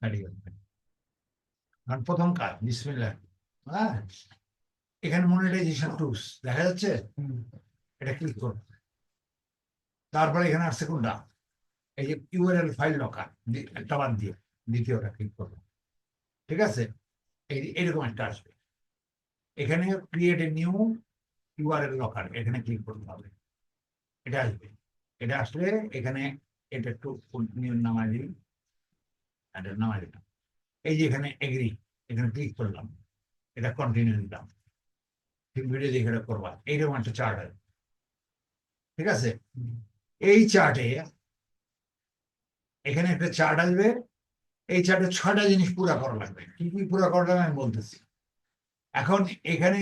দাঁড়িয়ে কারণ প্রথম কাজ বিসমিল্লাহ। হ্যাঁ? এখানে মনিটাইজেশন টুলস দেখা যাচ্ছে? এটা ক্লিক করুন তারপরে এখানে আসছে কোনটা? এই যে ইউআরএল ফাইল লকার একটা বাদ দিয়ে দ্বিতীয়টা ক্লিক করব ঠিক আছে? এই এরকম একটা আসবে। এখানে create a new URL locker এখানে ক্লিক করতে হবে। এটা আসবে। এটা আসলে এখানে এটা একটু নিয়ম দিই এটা নামায় দিলাম। এই যে এখানে এগ্রি এখানে ক্লিক করলাম। এটা কন্টিনিউ দিলাম। ভিডিও দেখে এটা করবা। এইরকম একটা চার্ট ঠিক আছে? এই চার্টে এখানে একটা চার্ট আসবে। এই চার্টে ছয়টা জিনিস পুরা করা লাগবে। কি কি পুরা করা লাগবে আমি বলতেছি। এখন এখানে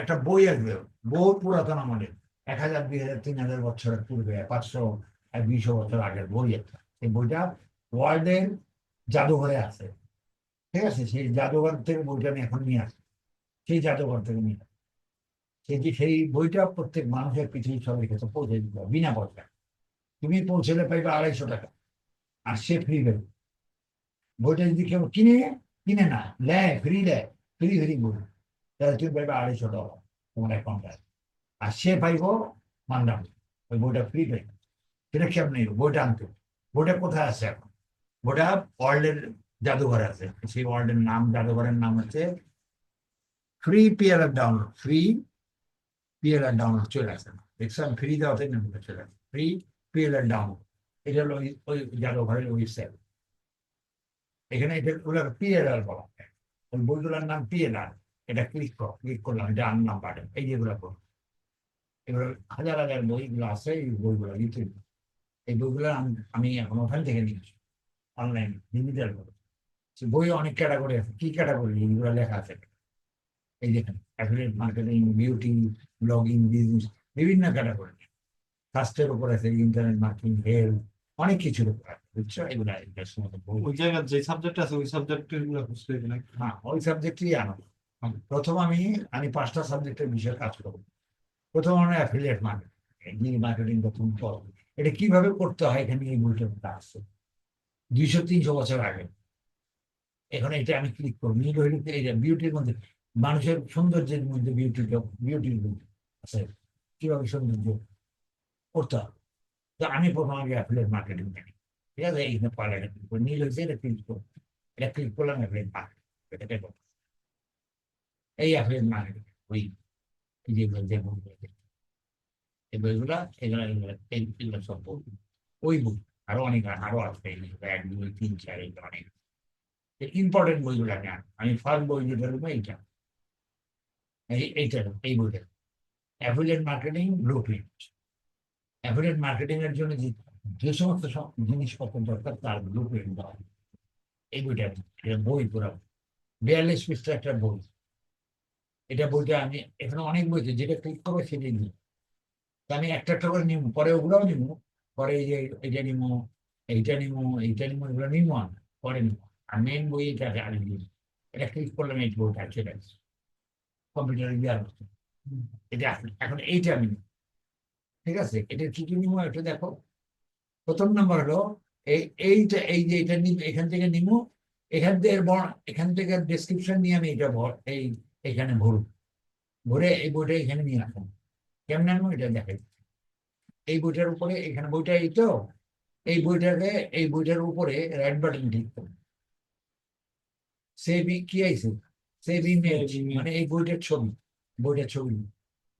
একটা বই আসবে। বহু পুরাতন আমলের এক হাজার, দুই হাজার, তিন হাজার বছরের পূর্বে, পাঁচশো দুইশো বছর আগের বই একটা। এই বইটা ওয়ার্ল্ডের জাদুঘরে আছে। ঠিক আছে? সেই জাদুঘর থেকে বইটা আমি এখন নিয়ে আসি। সেই জাদুঘর থেকে নিয়ে আসি। সেই যে সেই বইটা প্রত্যেক মানুষের পৃথিবীর সবাই কাছে পৌঁছে দিতে হবে, বিনা পয়সা তুমি পৌঁছলে পাইবে আড়াইশো টাকা। আর সে ফ্রি দেবে বইটা যদি কেউ কিনে কিনে না, নেয় ফ্রি দেয় ফ্রি ফ্রি বই, তাহলে তুমি পাইবে আড়াইশো টাকা তোমার অ্যাকাউন্টে আর সে পাইব মান্ডাম ওই বইটা ফ্রি পাইবে সেটা কেমন নেই বইটা আনতে। বইটা কোথায় আছে এখন? বইটা ওয়ার্ল্ডের জাদুঘর আছে। সেই ওয়ার্ল্ডের নাম, জাদুঘরের নাম হচ্ছে free PLR download free PLR download চলে আসে। দেখছেন ফ্রি দেওয়াতে নামটা চলে আসে। ফ্রি পিএলআর ডাউনলোড এটা হলো ওই- জাদুঘরের ওয়েবসাইট এখানে এটা ওগুলো পিএলআর বলা হয়। ওই বইগুলোর নাম পিএলআর এটা ক্লিক কর ক্লিক করলাম, এটা আনলাম বাটন এই যেগুলো করো এগুলো হাজার হাজার বইগুলো আছে, এই বইগুলো এই বইগুলো আমি এখন ওখান থেকে নিয়েছি অনলাইন ডিজিটাল সে বই অনেক ক্যাটাগরি আছে। কি ক্যাটাগরি এইগুলো লেখা আছে। এই দেখেন affiliate marketing beauty blogging business বিভিন্ন ক্যাটাগরি স্বাস্থ্যের উপর আছে ইন্টারনেট মার্কেটিং হেলথ অনেক কিছুর উপর আছে বুঝছ? এগুলো বই। ওই জায়গার যে সাবজেক্ট আছে ওই সাবজেক্টেরগুলো হ্যাঁ ওই সাবজেক্টই আনো প্রথম আমি আমি পাঁচটা সাবজেক্টের বিষয়ে কাজ করব। প্রথম আমার অ্যাফিলিয়েট মার্কেটিং মার্কেটিং প্রথম পর এটা কীভাবে করতে হয় এখানে এই বইটা আসছে দুইশো তিনশো বছর আগে। এখন এটা আমি ক্লিক করব। নীল হইলে এই যে বিউটির মধ্যে, মানুষের সৌন্দর্যের মধ্যে বিউটি বিউটির আছে, কীভাবে সৌন্দর্য করতে হবে তো আমি প্রথম আগে অ্যাফিলিয়েট মার্কেটিং জানি ঠিক আছে? এইখানে করি। নীল হয়েছে, এটা ক্লিক করব এটা ক্লিক করলাম অ্যাফিলিয়েট মার্কেটিং এটাকে। এই অ্যাফিলিয়েট মার্কেটিং ওই এই বইগুলো এগুলা, এগুলো সব ওই বই। আরও অনেক আরও আছে এক দুই তিন চার এই অনেক ইম্পর্টেন্ট বইগুলো নেন আমি ফার্স্ট বই যেটা নেব এইটা এই এইটা এই বইটা affiliate marketing blueprint affiliate marketing এর জন্য যে সমস্ত সব জিনিসপত্র দরকার, তার ব্লু প্রিন্ট দেওয়া। এই বইটা বই পুরো। বিয়াল্লিশ পৃষ্ঠা একটা বই। এটা বইটা আমি এখানে অনেক বই যেটা ক্লিক করব সেটাই নিই আমি একটা একটা করে নিব, পরে ওগুলোও নিব। পরে এই যে এইটা নিব এইটা নিব এইটা নিমো, এগুলো নিব আমি পরে নিব আর মেন বই এটা আগে নিব এটা ক্লিক করলাম, এই বইটা চলে আসছে কম্পিউটারে দেওয়ার মতো এটা এখন- এইটা আমি ঠিক আছে? এটা কি কি নিব এটা দেখো। প্রথম নম্বর হলো, এই, এইটা, এই যে এটা এখান থেকে নিব। এখান থেকে এখান থেকে ডেসক্রিপশন নিয়ে আমি এটা এই, এখানে ভরুন ভরে এই বইটা এখানে নিয়ে আসুন কেমন এটা দেখাই। এই বইটার উপরে এখানে বইটা এই তো? এই বইটাকে এই বইটার উপরে রাইট বাটন ক্লিক করুন। সেভ কি আইছে? Save image. মানে এই বইটার ছবি বইটার ছবি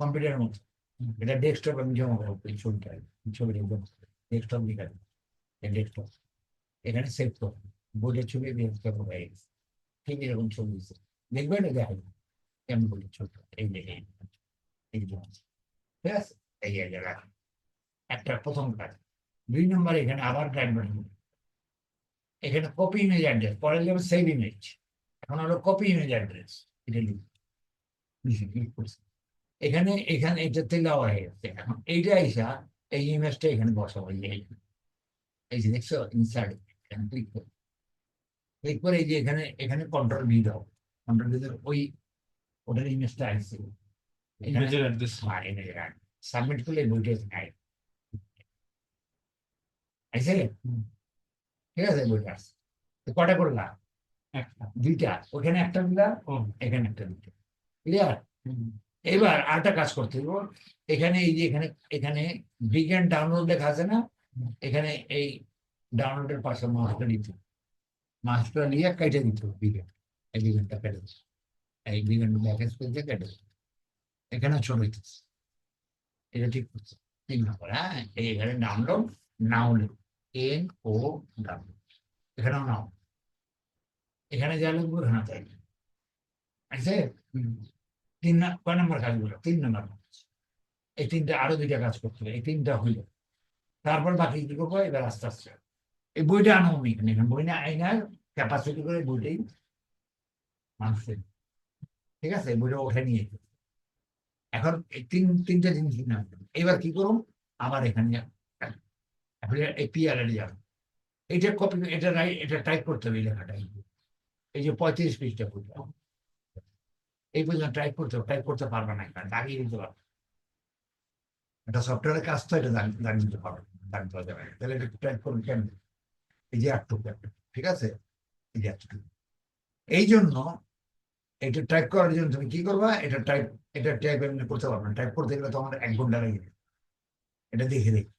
কম্পিউটারের মতো। এটা ডেস্কটপ আমি জমা করব এই ছবিটা ছবিটা ডেস্কটপ লিখা ডেস্কটপ এখানে সেভ করো বইটার ছবি ডেস্কটপ হয়ে গেছে ঠিক এরকম ছবি দিচ্ছে দেখবে এটা দেখা যাবে কেমন বলি ছোট এই যে এই এই যে ঠিক আছে? এই জায়গায় রাখা একটা প্রথম কাজ দুই নম্বর এখানে আবার বাটন এখানে কপি ইমেজ অ্যাড্রেস পরে যাবে সেভ ইমেজ এখন হলো কপি ইমেজ অ্যাড্রেস এটা লিখি। এখানে এখানে এটাতে দেওয়া হয়ে গেছে এখন এইটা আইসা এই ইমেজটা এখানে বসাবো এই যে এইখানে। এই যে দেখছ ইনসার্ট এখানে ক্লিক করে। ক্লিক করে এই যে এখানে এখানে কন্ট্রোল ভি দাও। কন্ট্রোল ভি ওই ওটার ইমেজটা অ্যাড্রেস সাবমিট করলে বইটা আয় আইসে ঠিক আছে বইটা আসছে কটা করলা দুইটা। ওখানে একটা দিলা এখানে একটা দিতে ক্লিয়ার এবার আরেকটা কাজ করতে হবে এখানে এই যে এখানে এখানে বিজ্ঞান ডাউনলোড লেখা আছে না? এখানে এই ডাউনলোডের পাশে মাছটা দিতে মাছটা নিয়ে কেটে দিতে হবে বিজ্ঞান এই বিজ্ঞানটা কেটে এই বিজ্ঞান লেখা স্পেস দিয়ে কেটে এখানে ছোট হইতেছে। এটা ঠিক করছে তিন নম্বর হ্যাঁ? এই এখানে ডাউনলোড নাউন এখানে যা লিখব, এখানে তাই আছে? তিন কয় নম্বর কাজগুলো? তিন নম্বর এই তিনটা আরও দুইটা কাজ করতে হবে। এই তিনটা হইল। তারপর বাকি কি এবার আস্তে আস্তে। এই বইটা আনো আমি এখানে। বই না আইনার ক্যাপাসিটি করে বইটাই মানুষের ঠিক আছে? বইটা ওঠে নিয়ে এখন এই তিন, তিনটা জিনিস আনতে এবার কি করুন আবার এখানে এ যাবে এটা কপি এটা রাই- এটা টাইপ করতে হবে এই লেখাটা। এই যে- পঁয়ত্রিশ পৃষ্ঠা বইটা এই পর্যন্ত টাইপ করতে টাইপ করতে পারবে না এখানে, দাগিয়ে দিতে পারবে এটা সফটওয়্যারের কাজ তো এটা দাগ- দাগিয়ে দিতে পারবে দাগ দেওয়া যাবে তাহলে এটা টাইপ করুন কেন এই যে একটুকু ঠিক আছে? এই যে একটুকু এই জন্য এটা টাইপ করার জন্য তুমি কি করবা? এটা টাইপ এটা টাইপ এমনি করতে পারবে না। টাইপ করতে গেলে তো আমার এক ঘণ্টা লেগে এটা দেখে দেখি।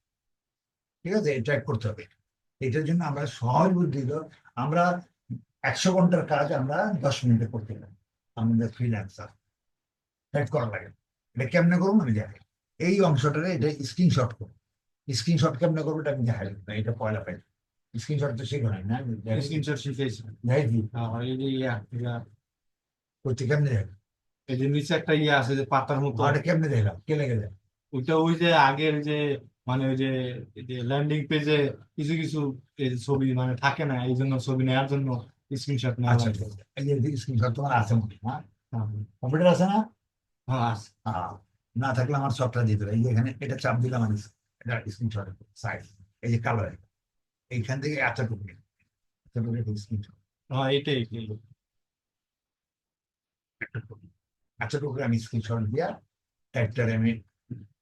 ঠিক আছে? টাইপ করতে হবে। এটার জন্য আমরা সহজ বুদ্ধি আমরা একশো ঘণ্টার কাজ আমরা দশ মিনিটে করতে পারি। আমাদের ফ্রিল্যান্সার টাইপ করা লাগে। এটা কেমনে করব? আমি দেখাই এই অংশটারে এটা স্ক্রিনশট করব। স্ক্রিনশট কেমনে করব? এটা আমি দেখাই না। এটা পয়লা পাই। স্ক্রিনশট তো শেখো নাই না? স্ক্রিনশট শিখেছি। হ্যাঁ, করতে কেমনে দেখ এই যে নিচে একটা ইয়ে আছে যে পাতার মতো। কেমনে দেখলাম কে লেগে দেয় ওইটা ওই যে আগের যে মানে ওই যে ল্যান্ডিং পেজে কিছু কিছু ছবি মানে থাকে না এই জন্য ছবি নেওয়ার জন্য স্ক্রিনশট নেওয়া আচ্ছা লাগে এই যে স্ক্রিনশট তোমার আছে মনে হয়, হ্যাঁ হ্যাঁ, কম্পিউটার আছে না? হ্যাঁ আছে। হ্যাঁ। না থাকলে আমার সফটওয়্যার দিতে এই এখানে এটা চাপ দিলাম আমি এটা স্ক্রিনশট সাইজ এই যে কালো এইখান থেকে এতটুকু এতটুকু স্ক্রিনশট হ্যাঁ এটাই এটাই। এতটুকু এতটুকু আমি স্ক্রিনশট দিয়া টাইপটারে আমি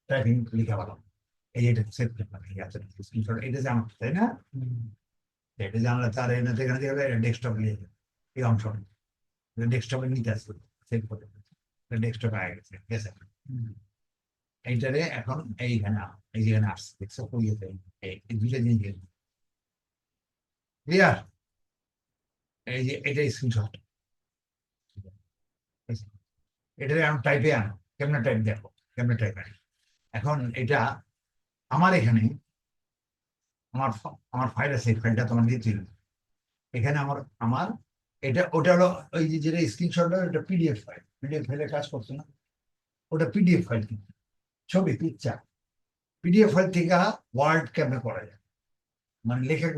টাইপিং লিখে পেলাম এই এটা সেভ করলাম এই এতটুকু স্ক্রিনশট এটা জানো তাই না এটা জানলে তার দিয়ে ডেস্কটপ নিয়ে যাবে এই অংশটা ডেস্কটপে নিতে আসবে সেভ করে ডেস্কটপে আগে গেছে হুম, এইটারে এখন এইখানে। এই যেখানে আসছে দেখছ এই এই দুইটা জিনিস ক্লিয়ার এই যে এটা স্ক্রিনশট এটারে এখন টাইপে আনো কেমনে টাইপ দেখো কেমনে টাইপ আনি এখন এটা আমার এখানে আমার আমার ফাইল আছে ফাইলটা তোমার দিতে হবে। এখানে আমার আমার, এটা, ওটা হলো ওই যে, যেটা স্ক্রিনশট এটা পিডিএফ ফাইল পিডিএফ ফাইলে কাজ করছে না। ওটা পিডিএফ ফাইল কিন্তু। ছবি পিকচার পিডিএফ ফাইল থেকে ওয়ার্ড কেমনে করা যায়? মানে লেখা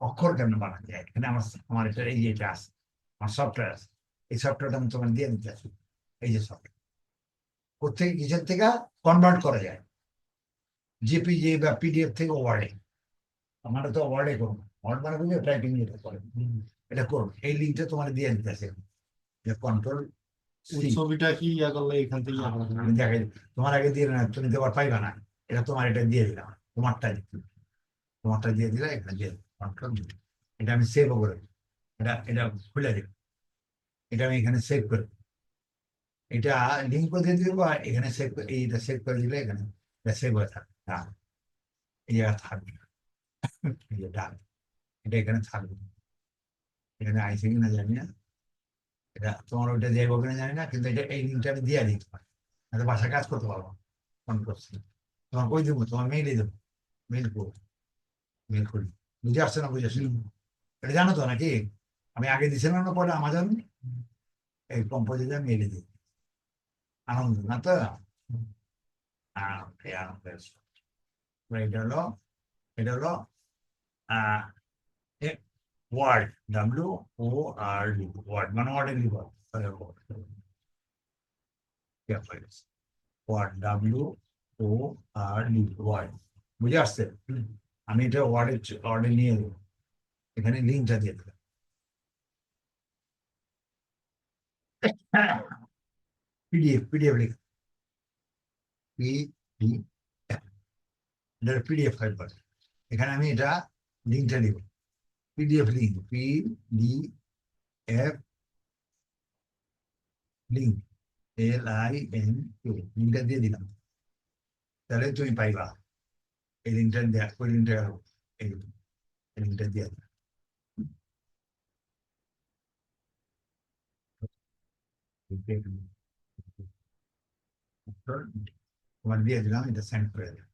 অক্ষর কেমনে বানানো যায়? এখানে আমার আমার এটা, এই এটা আছে, আমার সফটওয়্যার আছে। এই সফটওয়্যারটা আমি তোমার দিয়ে দিতে আসি। এই যে সফটওয়্যার কোথেকে, কিসের থেকে কনভার্ট করা যায়? জেপিজি বা পিডিএফ থেকে ওয়ার্ডে আমরা তো ওয়ার্ডে করব। ওয়ার্ড মানে বুঝে টাইপিং যেটা করে। এটা করুন এই লিঙ্কটা তোমার দিয়ে দিতে আসে যে কন্ট্রোল ছবিটা কি ইয়া করলে এখান থেকে? আমি দেখাই তোমার আগে দিয়ে না তুমি দেওয়ার পাইবা না। এটা তোমার এটা দিয়ে দিলাম। তোমারটা তোমারটা দিয়ে দিলে এখানে দিয়ে কন্ট্রোল এটা আমি সেভ করে। এটা এটা খুলে দিব এটা আমি এখানে সেভ করে এটা লিঙ্ক করে দিয়ে দিব এখানে সেভ এইটা সেভ করে দিলে এখানে এটা সেভ হয়ে থাকবে। হ্যাঁ এই জায়গা থাকবে না। ডান এটা এখানে থাকবে এখানে আইসে কিনা জানি না। এটা তোমার ওইটা যাইব কিনা জানি না কিন্তু এটা এই লিঙ্কটা আমি দিয়ে দিতে পারি। আমি বাসায় কাজ করতে পারব ফোন করছি। তোমার কই দেবো? তোমার মেইলে দেবো। মেইল করব। মেইল করি। বুঝে আসছে না বুঝে আসছে? এটা জানো তো নাকি? আমি আগে দিছিলাম না পরে আমাজন? এই কম্পোজিটার মেইলে দিই আনন্দ না তো? আনন্দ এই আনন্দের তো এটা হলো এটা হলো আহ word W O R D word মানে ওয়ার্ডে লিখব word W O R D word বুঝে আসছে আমি এটা ওয়ার্ডে ওয়ার্ডে নিয়ে দেবো এখানে লিঙ্কটা দিয়ে দেবো পিডিএফ পিডিএফ লিখ পিডিএফ এটা পিডিএফ ফাইল পাবে এখানে আমি এটা লিঙ্কটা দিব PDF link P D F link L I N U লিঙ্কটা দিয়ে দিলাম। তাহলে তুমি পাইবা। এই লিঙ্কটা দেয়া, ওই লিঙ্কটা এই লিঙ্কটা দিয়ে দিলাম। তোমার দিয়ে দিলাম, এটা সেন্ড করে দিলাম।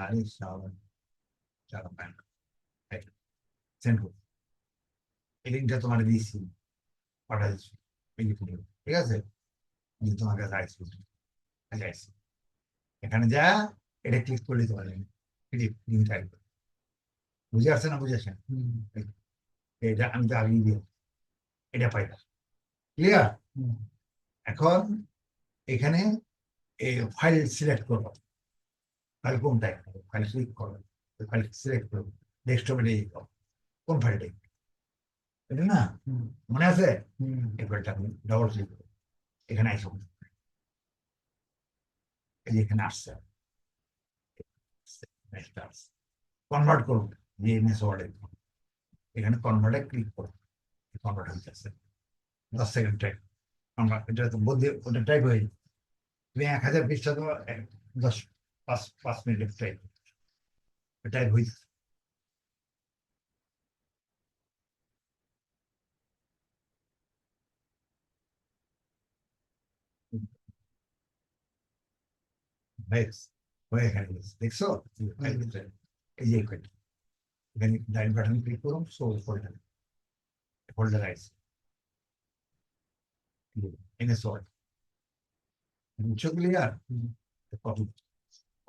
আরে সাবান চালা প্যান্ট সেন্ড করো এই লিঙ্কটা তোমার দিয়েছি পাঠাই ঠিক আছে যে তোমার কাছে এখানে যা এটা ক্লিক করলে তোমার লিঙ্কটা আসবে বুঝে আসছে না বুঝে আসছে? না? এটা আমি তো আগেই দিয়ে এটা পাইলা ক্লিয়ার। এখন এখানে এই ফাইল সিলেক্ট করব। ফাইল কোনটা ফাইল ক্লিক করো ফাইল সিলেক্ট করব ডেস্কটপে নিয়ে যাব কোন ফাইলটা এটা না? মনে আছে। এই ফাইলটা আমি ডবল ক্লিক করব এখানে আসো এই যে এখানে আসছে। কনভার্ট করুন যে এমএস ওয়ার্ডে এখানে কনভার্টে ক্লিক করুন কনভার্ট হয়ে যাচ্ছে দশ সেকেন্ড টাইপ আমরা এটা তো বদলে ওটা টাইপ হয়ে। তুমি এক হাজার পৃষ্ঠা তো দশ পাঁচ পাঁচ মিনিট টাইপ টাইপ হয়ে যাচ্ছে। বেশ হয়ে এখানে গেছে। দেখছ এই যে file টা, এই যে এখানে এখানে ডাইন বাটন ক্লিক করুন সো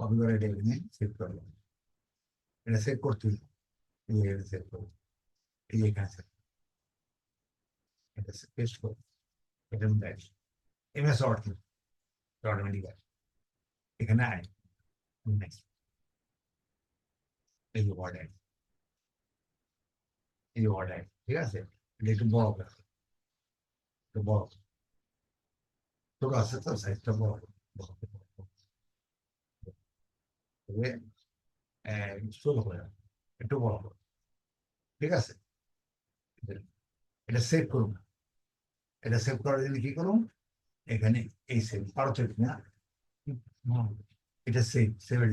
ফোল্ডার ফোল্ডার আছে এনএস ওয়ার্ড বুঝছ ক্লিয়ার কপি কপি করে এটা এখানে সেভ করলাম এটা সেভ করতে হবে। এই যে এখানে সেভ করব এই যে এখানে সেভ এটা পেস্ট করো এটার মধ্যে আসে এমএস ওয়ার্ড অটোমেটিক আসে এখানে আয় নেক্সট এই যে ওয়ার্ড আয় এই যে ওয়ার্ড আয় ঠিক আছে এটা একটু বড় করে একটু বড় ছোট আছে তো সাইজটা বড় বড়, করে রাখো, একটু বড়। ঠিক আছে? এটা সেভ করুন। এটা সেভ করার জন্য কি করুন? এখানে এই সেভ পারো তো না। এটা সেভ সেভে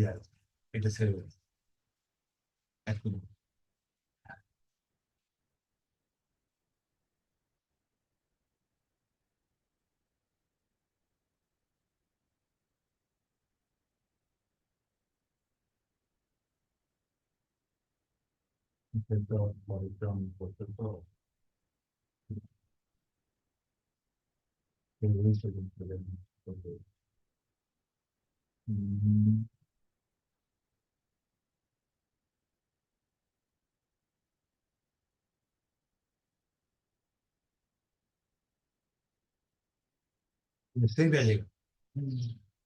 They don't like with the world? They lease to them. for the- Mhm. Say that again.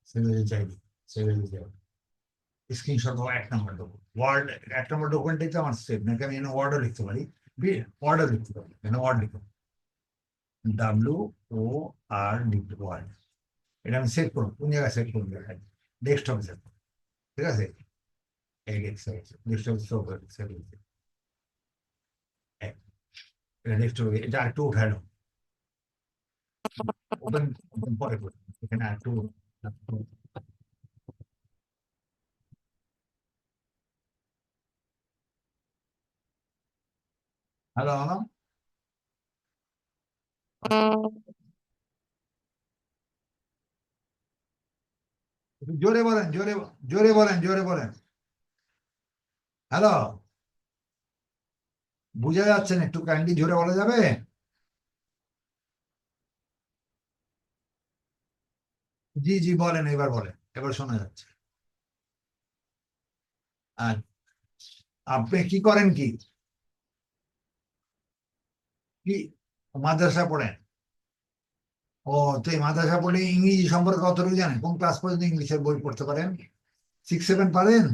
Say that again. Say that. Screenshot এক নম্বর ডকুমেন্ট ওয়ার্ড এক নম্বর ডকুমেন্টটাই তো আমার সেভ নাকি আমি এখানে ওয়ার্ডও লিখতে পারি? ওয়ার্ডও লিখতে পারি এখানে ওয়ার্ড লিখতে পারি। W O R D word এটা আমি সেভ করব, কোন জায়গায় সেভ করব? ডেস্কটপে সেভ ঠিক আছে? ডেস্কটপ সেভ করে সেভ হয়েছে এটা ডেস্কটপে এটা একটু উঠালো ওপেন পরে করব, এখানে একটু একটু জোরে বলেন, জোরে জোরে বলেন জোরে বলেন। হ্যালো বুঝা যাচ্ছে না, একটু কাইন্ডলি জোরে বলা যাবে? জি জি, বলেন, এবার বলেন, এবার শোনা যাচ্ছে। আর আপনি কি করেন কি? কি? মাদ্রাসা পড়েন। ও, তো এই মাদ্রাসা পড়ে ইংরেজি সম্পর্কে কতটুকু জানেন? কোন ক্লাস পর্যন্ত ইংলিশের বই পড়তে পারেন? সিক্স সেভেন পারেন?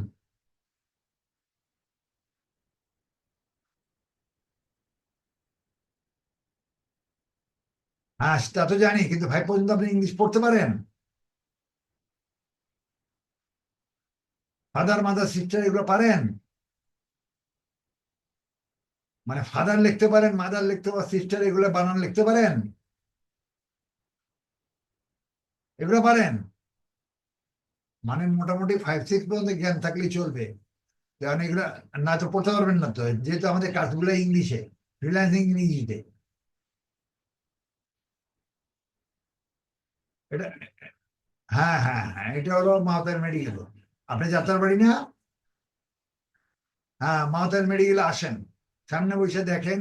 হ্যাঁ তা তো জানি, কিন্তু ফাইভ পর্যন্ত আপনি ইংলিশ পড়তে পারেন। ফাদার মাদার সিস্টার এগুলো পারেন? মানে ফাদার লিখতে পারেন মাদার লিখতে পারেন সিস্টার এগুলো বানান লিখতে পারেন? এগুলো পারেন? মানে মোটামুটি ফাইভ সিক্স পর্যন্ত জ্ঞান থাকলেই চলবে। কারণ এগুলো না তো পড়তে পারবেন না তো, যেহেতু আমাদের কাজগুলো ইংলিশে ফ্রিল্যান্সিং ইংরেজিতে। এটা হ্যাঁ হ্যাঁ হ্যাঁ এটা হলো মাওতার মেডিকেল আপনি যাত্রার বাড়ি না? হ্যাঁ মাওতার মেডিকেল আসেন। সামনে বসে দেখেন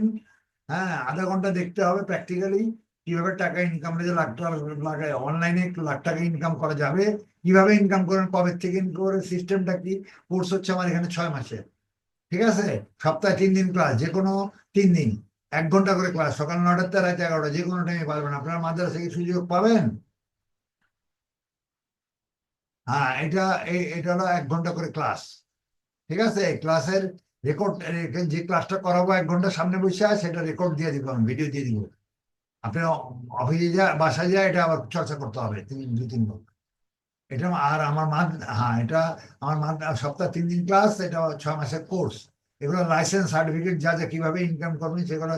হ্যাঁ আধা ঘণ্টা দেখতে হবে প্র্যাকটিক্যালি কীভাবে টাকা ইনকাম যে লাখ লাগায় অনলাইনে লাখ টাকা ইনকাম করা যাবে, কীভাবে ইনকাম করেন, কবে থেকে ইনকাম করেন সিস্টেমটা কি কোর্স হচ্ছে আমার এখানে ছয় মাসে, ঠিক আছে? সপ্তাহে তিন দিন ক্লাস যে কোনো তিন দিন, এক ঘণ্টা করে ক্লাস সকাল নটার থেকে রাত এগারোটা যে কোনো টাইমে পারবেন। আপনার মাদ্রাসা কি সুযোগ পাবেন? হ্যাঁ এটা এটা হলো এক ঘণ্টা করে ক্লাস ঠিক আছে? ক্লাসের রেকর্ড যে ক্লাসটা করাবো, এক ঘণ্টা সামনে বসে আছে, সেটা রেকর্ড দিয়ে দিব, আমি ভিডিও দিয়ে দিব। আপনি অফিসে যা বাসায় যা এটা আবার চর্চা করতে হবে, তিন, দু, তিন ঘণ্টা। এটা আর আমার মাদ হ্যাঁ এটা আমার মাদ সপ্তাহে তিন দিন ক্লাস এটা ছয় মাসের কোর্স এগুলো লাইসেন্স সার্টিফিকেট যা যা, কীভাবে ইনকাম করবেন, সেগুলো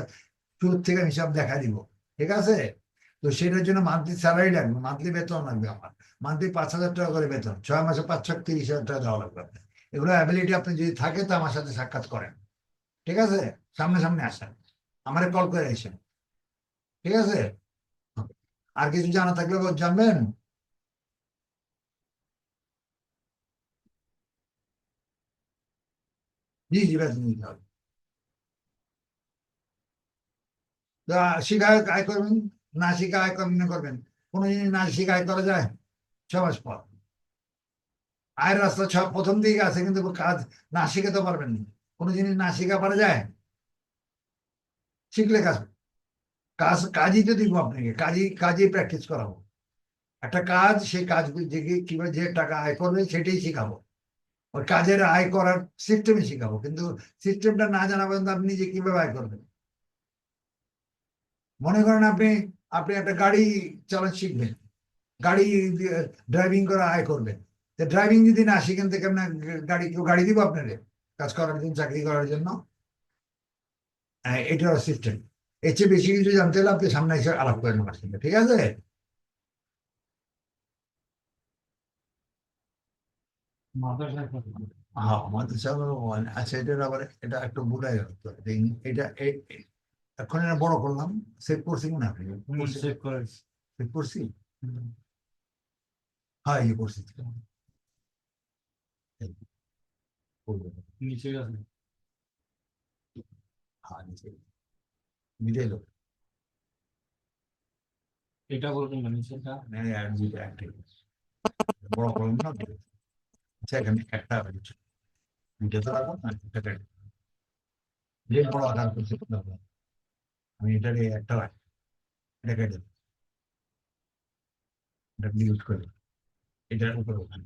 শুরু থেকে হিসাব দেখা দিব। ঠিক আছে? তো সেটার জন্য মান্থলি স্যালারি লাগবে মান্থলি বেতন লাগবে আমার। মান্থলি পাঁচ হাজার টাকা করে বেতন, ছয় মাসে পাঁচ, ছয়, তিরিশ হাজার টাকা দেওয়া লাগবে আপনার। এগুলো অ্যাবিলিটি আপনি যদি থাকে তো আমার সাথে সাক্ষাৎ করেন। ঠিক আছে? সামনে সামনে আসেন। আমারে কল করে এসেন ঠিক আছে? আর কিছু জানা থাকলে জানবেন? জি জি বেতন দিতে আয় করবেন? না শিখা আয় কেমনে করবেন। কোনো জিনিস না শিখা আয় করা যায়? ছ মাস পর। আয়ের রাস্তা ছ প্রথম দিকে আছে, কিন্তু কাজ না শিখাতে পারবেন না। কোনো জিনিস না শিখা পারা যায়? শিখলে কাজ কাজ কাজই তো দিব আপনাকে। কাজই কাজই প্র্যাকটিস করাবো একটা কাজ, সেই কাজ যে কীভাবে যে টাকা আয় করবে সেটাই শিখাবো। ওই কাজের আয় করার সিস্টেমই শিখাবো। কিন্তু সিস্টেমটা না জানা পর্যন্ত আপনি নিজে কীভাবে আয় করবেন? মনে করেন আপনি আপনি একটা গাড়ি চালান শিখবেন। গাড়ি ড্রাইভিং করে আয় করবেন। ড্রাইভিং যদি না শিখেন থেকে আপনার গাড়ি কেউ গাড়ি দিব আপনারে কাজ করার জন্য চাকরি করার জন্য। এটা সিস্টেম এর চেয়ে বেশি কিছু জানতে হলে আপনি সামনে এসে আলাপ করেন আমার সঙ্গে ঠিক আছে? হ্যাঁ আচ্ছা এটার আবার এটা একটু বুড়াই এটা এখন বড় করলাম সেভ করছি না আপনি চেক করে সেভ করছি হ্যাঁ ইয়ে করছি নিচে গেছে হ্যাঁ নিচে মিটাই লোক এটা বলবেন না নিচেটা মানে আর দুইটা একটাই বড় করলাম না। আচ্ছা এখানে একটা হয়েছে দুইটা তো রাখব না একটা কেটে। যে বড় আকার করছে আমি এটার একটা। এটা ইউজ করি এটার উপরে ওখানে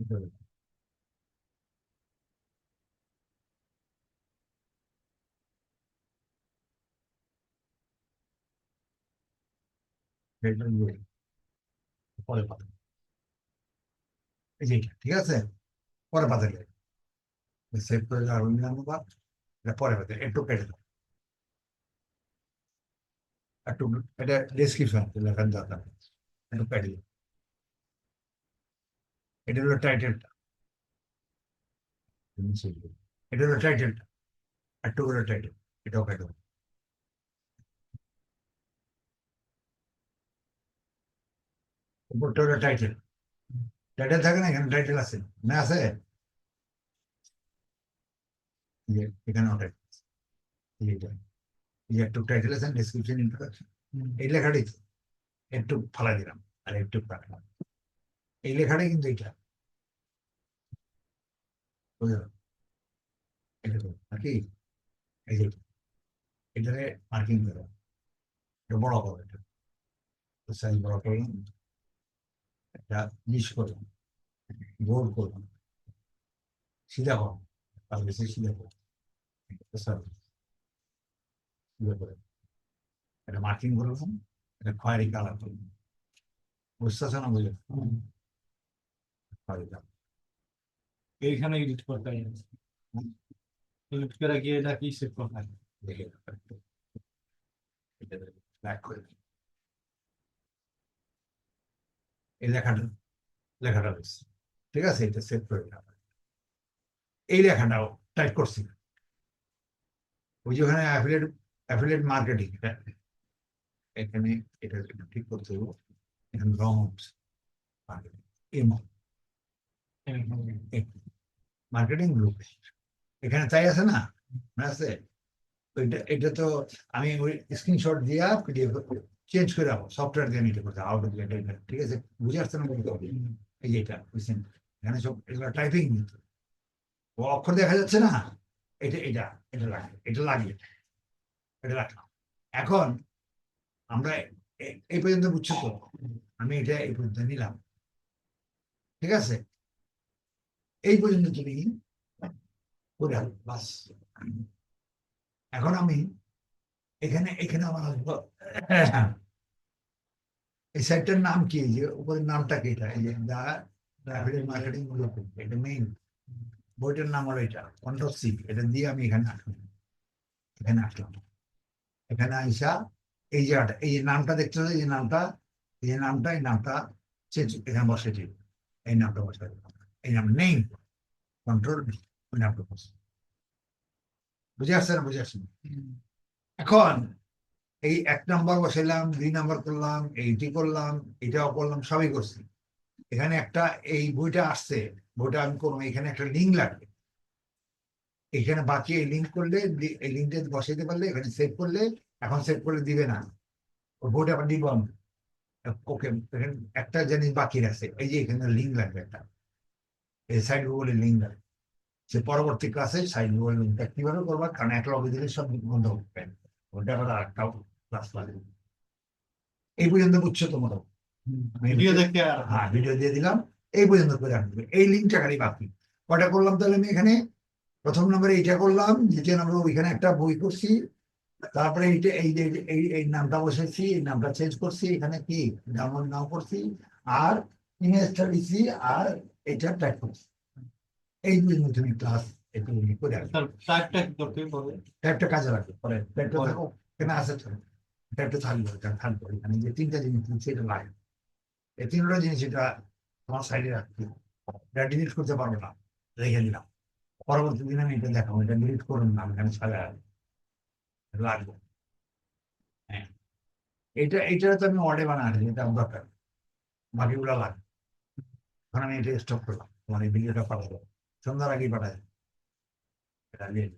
Good. এটা ইয়ে। পরে পাতা এই যে এটা, ঠিক আছে পরে পাতা সেভ করে আর নাম্বার এটা পরে পাতা একটু কেটে দাও একটু এটা ডেসক্রিপশন লেখার দরকার নেই। একটু কেটে দাও এটা হলো টাইটেলটা এটা হলো টাইটেলটা একটু করে টাইটেল এটাও কেটে উপরটা হলো টাইটেল টাইটেল থাকে না এখানে টাইটেল আছে। না আছে? এই যে, এখানে ওটা এই যে একটু টাইটেল আছে ডেসক্রিপশন ইন্ট্রোডাকশন এই লেখাটাই তো। একটু ফালা দিলাম। আর একটু রাখলাম এই লেখাটাই কিন্তু এটা নাকি এটারে মার্কিং এটা বড় করো এটা সাইজ বড় করলাম এটা নিচ করলাম গোল করলাম সিধা করো তার বেশি সিধা করো সিধা করে এটা মার্কিং করলাম এটা খয়েরি কালার করলাম বুঝতেছে না বুঝলো এইখানে এডিট করতে এডিট করে গিয়ে এটা কি সেভ করতে দেখে ব্যাক করে এই লেখাটা লেখাটা রয়েছে ঠিক আছে এটা সেভ করে এই লেখাটাও টাইপ করছি ওই যে ওখানে অ্যাফিলেট অ্যাফিলেট মার্কেটিং এটা এখানে এটা ঠিক করতে হবে এখানে রং মার্কেটিং মার্কেটিং গ্রুপ এখানে তাই আছে না? আছে? এটা তো আমি ওই স্ক্রিনশট দিয়া পিডিএফ চেঞ্জ করে যাব সফটওয়্যার দিয়ে নিতে করতে আউট অফ ঠিক আছে? বুঝে আসছে না বলতে হবে এই বুঝছেন এখানে সব এগুলো টাইপিং ও অক্ষর দেখা যাচ্ছে না? এটা এটা এটা লাগে এটা লাগে, এটা রাখলাম এখন আমরা এই পর্যন্ত বুঝছ তো? আমি এটা এই পর্যন্ত নিলাম। ঠিক আছে? এই পর্যন্ত তুমি করে বাস। এখন আমি এখানে এখানে আমার আসব। এই সাইটটার নাম কি? যে উপরের নামটা কি এটা? এই যে দা ট্রাভেলিং মার্কেটিং গ্রুপ এটা মেইন বইটার নাম হলো এটা কন্ট্রোল এটা দিয়ে আমি এখানে আসলাম। এখানে আসলাম। এখানে আইসা এই জায়গাটা, এই যে নামটা দেখতে এই যে নামটা, এই নামটা এই নামটা চেঞ্জ এখানে বসে এই নামটা বসে নাম নেই কন্ট্রোল ওই নামটা বুঝে আসছে না বুঝে আসছে? এখন এই এক নাম্বার বসাইলাম দুই নাম্বার করলাম এইটি করলাম এটাও করলাম সবই করছি এখানে একটা এই বইটা আসছে বইটা আমি করব এখানে একটা লিঙ্ক লাগবে এখানে বাকি এই লিঙ্ক করলে এই লিঙ্কটা বসাইতে পারলে এখানে সেভ করলে এখন সেভ করলে দিবে না ওই বইটা আবার দিব আমি ওকে একটা জিনিস বাকি আছে এই যে এখানে লিঙ্ক লাগবে একটা এই সাইড গুগলে লিঙ্ক লাগবে সে পরবর্তী ক্লাসে সাইড গুগল লিঙ্কটা কীভাবে করবা? কারণ এক লগে দিলে সব বন্ধ হবে ওটা আবার আরেকটাও ক্লাস লাগবে। এই পর্যন্ত বুঝছ তোমরা ভিডিও দেখে আর হ্যাঁ ভিডিও দিয়ে দিলাম। এই পর্যন্ত করে রাখবে এই লিঙ্কটা খালি বাকি। কটা করলাম তাহলে আমি এখানে? প্রথম নম্বরে এইটা করলাম দ্বিতীয় নম্বরে ওইখানে একটা বই করছি। তারপরে এইটা এই যে এই এই নামটা বসেছি এই নামটা চেঞ্জ করছি এখানে কি? ডাউনলোড নাও করছি। আর দিছি আর এটা করছি এই পর্যন্ত তুমি ক্লাস একটু করে রাখবে টাইপটা কাজে লাগবে। পরে পরে। থাকো এখানে আছে তো। ট্যাবটা থাকবে এখানে যে তিনটা জিনিস এটা লাগে এই তিনটা জিনিস এটা তোমার সাইডে রাখতে হবে। এটা ডিলিট করতে পারব না। রেখে দিলাম। পরবর্তী দিনে আমি এটা দেখাবো। এটা ডিলিট করুন না এখানে সাজা লাগবে হ্যাঁ। এটা এটা তো আমি অর্ডে বানাচ্ছি এটা দরকার। বাকিগুলো লাগবে। এখন আমি এটা স্টপ করলাম আমার এই ভিডিওটা পাঠাবো সন্ধ্যার আগেই পাঠাই এটা দিই।